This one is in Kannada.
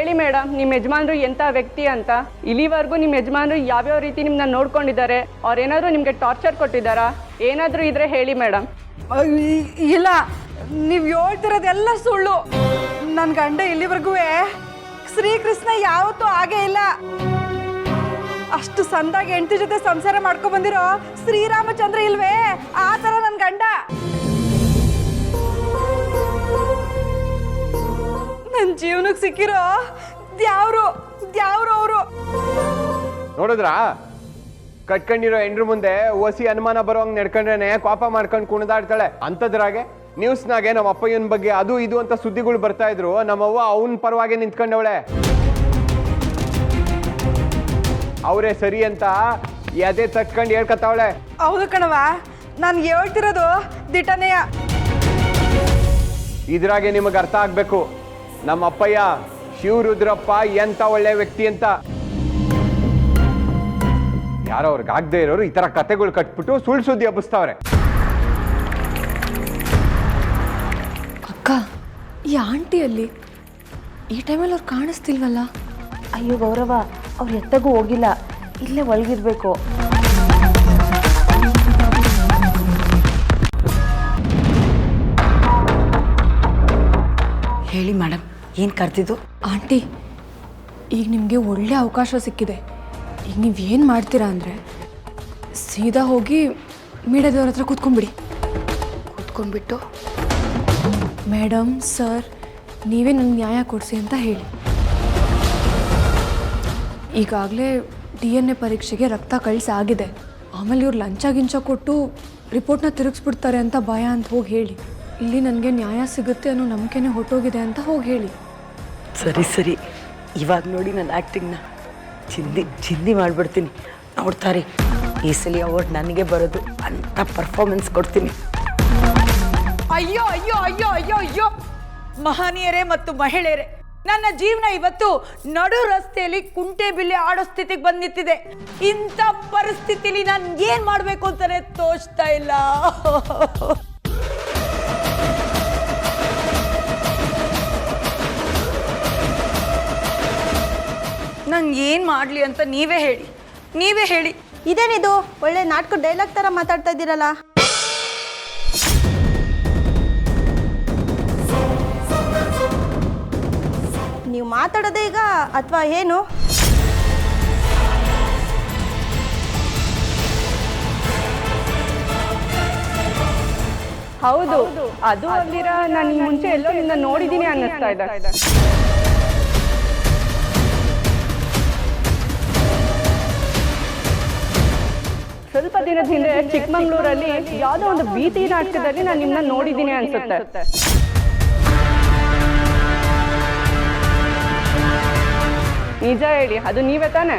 ಹೇಳಿ ಮೇಡಮ್ ನಿಮ್ಮ ಯಜಮಾನ್ರು ಎಂಥ ವ್ಯಕ್ತಿ ಅಂತ? ಇಲ್ಲಿವರೆಗೂ ನಿಮ್ಮ ಯಜಮಾನ್ರು ಯಾವ್ಯಾವ ರೀತಿ ನಿಮ್ಮನ್ನ ನೋಡ್ಕೊಂಡಿದ್ದಾರೆ? ಅವ್ರೇನಾದರೂ ನಿಮಗೆ ಟಾರ್ಚರ್ ಕೊಟ್ಟಿದ್ದಾರಾ? ಏನಾದರೂ ಇದ್ರೆ ಹೇಳಿ ಮೇಡಮ್ ಇಲ್ಲ, ನೀವು ಹೇಳ್ತಿರೋದೆಲ್ಲ ಸುಳ್ಳು. ನನ್ನ ಗಂಡ ಇಲ್ಲಿವರೆಗೂ ಶ್ರೀಕೃಷ್ಣ ಯಾವತ್ತೂ ಹಾಗೆ ಇಲ್ಲ. ಅಷ್ಟು ಸಂದಾಗಿ ಹೆಂಡತಿ ಜೊತೆ ಸಂಸಾರ ಮಾಡ್ಕೊ ಬಂದಿರೋ ಶ್ರೀರಾಮಚಂದ್ರ ಇಲ್ವೇ? ಆ ಥರ ನನ್ನ ಗಂಡ. ನನ್ನ ಜೀವನಕ್ಕೆ ಸಿಕ್ಕಿರೋ ದ್ಯಾವ್ರು ದ್ಯಾವ್ರು ಅವರು. ನೋಡಿದ್ರಾ? ಕಟ್ಕೊಂಡಿರೋ ಹೆಂಡ್ರ ಮುಂದೆ ಓಸಿ ಅನುಮಾನ ಬರೋಂಗ್ ನಡ್ಕೊಂಡ್ರೇನೆ ಕೋಪ ಮಾಡ್ಕೊಂಡು ಕುಣಿದಾಡ್ತಾಳೆ. ಅಂಥದ್ರಾಗೆ ನ್ಯೂಸ್ನಾಗೆ ನಮ್ಮ ಅಪ್ಪಯ್ಯನ ಬಗ್ಗೆ ಅದು ಇದು ಅಂತ ಸುದ್ದಿಗಳು ಬರ್ತಾ ಇದ್ರು. ನಮ್ಮವ್ವ ಅವನ ಪರವಾಗಿ ನಿಂತ್ಕೊಂಡವಳೆ. ಅವರೇ ಸರಿ ಅಂತ ಎದೆ ತಟ್ಕೊಂಡು ಹೇಳ್ಕೊತಾವಳೆ. ಹೌದು ಕಣವ ನಾನು ಹೇಳ್ತಿರೋದು ದಿಟನೆಯ. ಇದ್ರಾಗೆ ನಿಮಗೆ ಅರ್ಥ ಆಗ್ಬೇಕು. ನಮ್ಮ ಅಪ್ಪಯ್ಯ ಶಿವರುದ್ರಪ್ಪ ಎಂತ ಒಳ್ಳೆ ವ್ಯಕ್ತಿ ಅಂತ. ಯಾರೋ ಅವ್ರಿಗೆ ಆಗದೆ ಇರೋರು ಈ ತರ ಕತೆಗಳು ಕಟ್ಬಿಟ್ಟು ಸುಳ್ಳು ಸುದ್ದಿ ಹಬ್ಬಿಸ್ತಾವ್ರೆ. ಅಕ್ಕ ಈ ಆಂಟಿಯಲ್ಲಿ ಈ ಟೈಮಲ್ಲಿ ಅವ್ರು ಕಾಣಿಸ್ತಿಲ್ವಲ್ಲ? ಅಯ್ಯೋ ಗೌರವ ಅವ್ರು ಎತ್ತಗೂ ಹೋಗಿಲ್ಲ ಇಲ್ಲೇ ಒಳಗಿರ್ಬೇಕು. ಹೇಳಿ ಮೇಡಮ್. ಏನು ಕರೆದಿದ್ದು? ಆಂಟಿ ಈಗ ನಿಮಗೆ ಒಳ್ಳೆ ಅವಕಾಶ ಸಿಕ್ಕಿದೆ. ಈಗ ನೀವು ಏನು ಮಾಡ್ತೀರಾ ಅಂದರೆ ಸೀದಾ ಹೋಗಿ ಮೀಡಿಯಾದವ್ರ ಹತ್ರ ಕೂತ್ಕೊಂಡ್ಬಿಡಿ. ಕೂತ್ಕೊಂಡ್ಬಿಟ್ಟು? ಮೇಡಮ್ ಸರ್ ನೀವೇ ನನಗೆ ನ್ಯಾಯ ಕೊಡಿಸಿ ಅಂತ ಹೇಳಿ. ಈಗಾಗಲೇ ಡಿ ಎನ್ ಎ ಪರೀಕ್ಷೆಗೆ ರಕ್ತ ಕಳಿಸಿ ಆಗಿದೆ. ಆಮೇಲೆ ಇವ್ರು ಲಂಚ ಗಿಂಚ ಕೊಟ್ಟು ರಿಪೋರ್ಟ್ನ ತಿರುಗಿಸ್ಬಿಡ್ತಾರೆ ಅಂತ ಭಯ ಅಂತ ಹೋಗಿ ಹೇಳಿ. ಇಲ್ಲಿ ನನಗೆ ನ್ಯಾಯ ಸಿಗುತ್ತೆ ಅನ್ನೋ ನಂಬಿಕೆನೇ ಹೊಟ್ಟೋಗಿದೆ ಅಂತ ಹೋಗಿ ಹೇಳಿ. ಸರಿ ಸರಿ. ಇವಾಗ ನೋಡಿ ನನ್ನ ಆ್ಯಕ್ಟಿಂಗ್ನ ಚಿಂದಿ ಚಿಂದಿ ಮಾಡಿಬಿಡ್ತೀನಿ. ನೋಡ್ತಾರೆ ಈ ಸಲ ಅವಾರ್ಡ್ ನನಗೆ ಬರೋದು ಅಂತ ಪರ್ಫಾರ್ಮೆನ್ಸ್ ಕೊಡ್ತೀನಿ. ಅಯ್ಯೋ ಅಯ್ಯೋ ಅಯ್ಯೋ ಅಯ್ಯೋ ಅಯ್ಯೋ. ಮಹನೀಯರೇ ಮತ್ತು ಮಹಿಳೆಯರೇ ನನ್ನ ಜೀವನ ಇವತ್ತು ನಡು ರಸ್ತೆಯಲ್ಲಿ ಕುಂಟೆ ಬಿಲ್ಲೆ ಆಡೋ ಸ್ಥಿತಿಗೆ ಬಂದು ನಿಂತಿದೆ ಇಂಥ ಪರಿಸ್ಥಿತಿಲಿ ನಾನು ಏನು ಮಾಡಬೇಕು ಅಂತಾನೆ ತೋಚ್ತಾ ಇಲ್ಲ. ನಂಗೆ ಏನು ಮಾಡಲಿ ಅಂತ ನೀವೇ ಹೇಳಿ. ನೀವೇ ಹೇಳಿ. ಇದೇನಿದು? ಒಳ್ಳೆ ನಾಟಕ ಡೈಲಾಗ್ ಥರ ಮಾತಾಡ್ತಾ ಇದ್ದೀರಲ್ಲ. ನೀವು ಮಾತಾಡೋದೇ ಈಗ ಅಥವಾ ಏನು? ಹೌದು. ಅದು ಅಂದಿರ ನಾನು ಈ ಮುಂಚೆ ಎಲ್ಲೋ ನಿನ್ನ ನೋಡಿದ್ದೀನಿ ಅನ್ನಿಸ್ತಾ ಇದೆ. ದಿನದ ಹಿಂದೆ ಚಿಕ್ಕಮಂಗ್ಳೂರಲ್ಲಿ ಯಾವುದೋ ಒಂದು ಭೀತಿ ನಾಟಕದಲ್ಲಿ ನಾನು ನಿಮ್ಮನ್ನ ನೋಡಿದ್ದೀನಿ ಅನ್ಸುತ್ತೆ. ನಿಜ ಹೇಳಿ ಅದು ನೀವೇ ತಾನೆ?